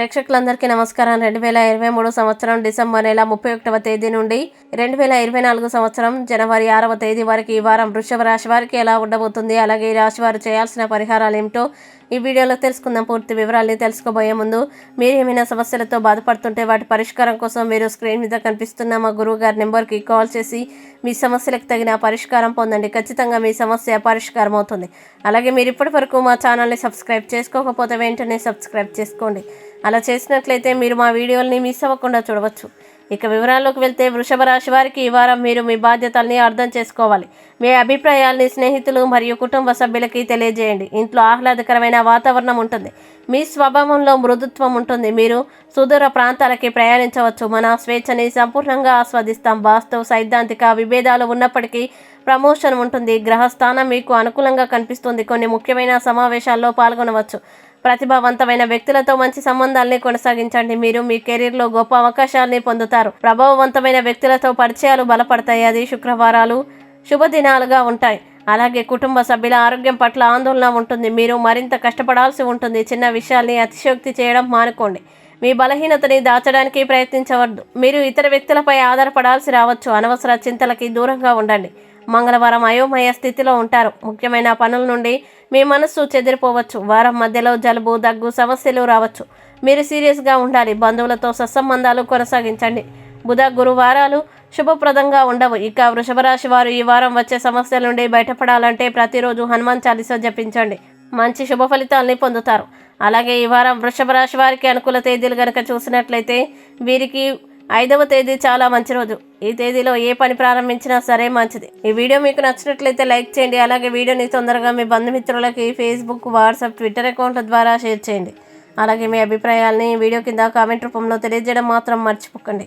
ప్రేక్షకులందరికీ నమస్కారం. రెండు వేల ఇరవై మూడు సంవత్సరం డిసెంబర్ నెల ముప్పై ఒకటవ తేదీ నుండి రెండు వేల ఇరవై నాలుగు సంవత్సరం జనవరి ఆరవ తేదీ వరకు ఈ వారం వృషభ రాశి వారికి ఎలా ఉండబోతుంది అలాగే ఈ రాశి వారు చేయాల్సిన పరిహారాలు ఏమిటో ఈ వీడియోలో తెలుసుకుందాం. పూర్తి వివరాల్ని తెలుసుకోబోయే ముందు మీరు ఏమైనా సమస్యలతో బాధపడుతుంటే వాటి పరిష్కారం కోసం మీరు స్క్రీన్ మీద కనిపిస్తున్న మా గురువు గారి నెంబర్కి కాల్ చేసి మీ సమస్యలకు తగిన పరిష్కారం పొందండి. ఖచ్చితంగా మీ సమస్య పరిష్కారం అవుతుంది. అలాగే మీరు ఇప్పటి వరకు మా ఛానల్ని సబ్స్క్రైబ్ చేసుకోకపోతే వెంటనే సబ్స్క్రైబ్ చేసుకోండి. అలా చేసినట్లయితే మీరు మా వీడియోల్ని మిస్ అవ్వకుండా చూడవచ్చు. ఇక వివరాల్లోకి వెళ్తే వృషభ రాశి వారికి ఈ వారం మీరు మీ బాధ్యతల్ని అర్థం చేసుకోవాలి. మీ అభిప్రాయాల్ని స్నేహితులు మరియు కుటుంబ సభ్యులకి తెలియజేయండి. ఇంట్లో ఆహ్లాదకరమైన వాతావరణం ఉంటుంది. మీ స్వభావంలో మృదుత్వం ఉంటుంది. మీరు సుదూర ప్రాంతాలకి ప్రయాణించవచ్చు. మన స్వేచ్ఛని సంపూర్ణంగా ఆస్వాదిస్తాం. వాస్తవ సైద్ధాంతిక విభేదాలు ఉన్నప్పటికీ ప్రమోషన్ ఉంటుంది. గ్రహస్థానం మీకు అనుకూలంగా కనిపిస్తుంది. కొన్ని ముఖ్యమైన సమావేశాల్లో పాల్గొనవచ్చు. ప్రతిభావంతమైన వ్యక్తులతో మంచి సంబంధాలని కొనసాగించండి. మీరు మీ కెరీర్లో గొప్ప అవకాశాలని పొందుతారు. ప్రభావవంతమైన వ్యక్తులతో పరిచయాలు బలపడతాయి. అది శుక్రవారాలు శుభదినాలుగా ఉంటాయి. అలాగే కుటుంబ సభ్యుల ఆరోగ్యం పట్ల ఆందోళన ఉంటుంది. మీరు మరింత కష్టపడాల్సి ఉంటుంది. చిన్న విషయాల్ని అతిశయోక్తి చేయడం మానుకోండి. మీ బలహీనతని దాచడానికి ప్రయత్నించవద్దు. మీరు ఇతర వ్యక్తులపై ఆధారపడాల్సి రావచ్చు. అనవసర చింతలకి దూరంగా ఉండండి. మంగళవారం అయోమయ స్థితిలో ఉంటారు. ముఖ్యమైన పనుల నుండి మీ మనస్సు చెదిరిపోవచ్చు. వారం మధ్యలో జలుబు దగ్గు సమస్యలు రావచ్చు. మీరు సీరియస్గా ఉండాలి. బంధువులతో సత్సంబంధాలు కొనసాగించండి. బుధ గురువారాలు శుభప్రదంగా ఉండవు. ఇక వృషభరాశి వారు ఈ వారం వచ్చే సమస్యల నుండి బయటపడాలంటే ప్రతిరోజు హనుమాన్ చాలీసా జపించండి. మంచి శుభ ఫలితాలని పొందుతారు. అలాగే ఈ వారం వృషభ రాశి వారికి అనుకూల తేదీలు కనుక చూసినట్లయితే వీరికి ఐదవ తేదీ చాలా మంచి రోజు. ఈ తేదీలో ఏ పని ప్రారంభించినా సరే మంచిది. ఈ వీడియో మీకు నచ్చినట్లయితే లైక్ చేయండి. అలాగే వీడియోని తొందరగా మీ బంధుమిత్రులకి ఫేస్బుక్ వాట్సాప్ ట్విట్టర్ అకౌంట్ల ద్వారా షేర్ చేయండి. అలాగే మీ అభిప్రాయాల్ని వీడియో కింద కామెంట్ రూపంలో తెలియజేయడం మాత్రం మర్చిపోకండి.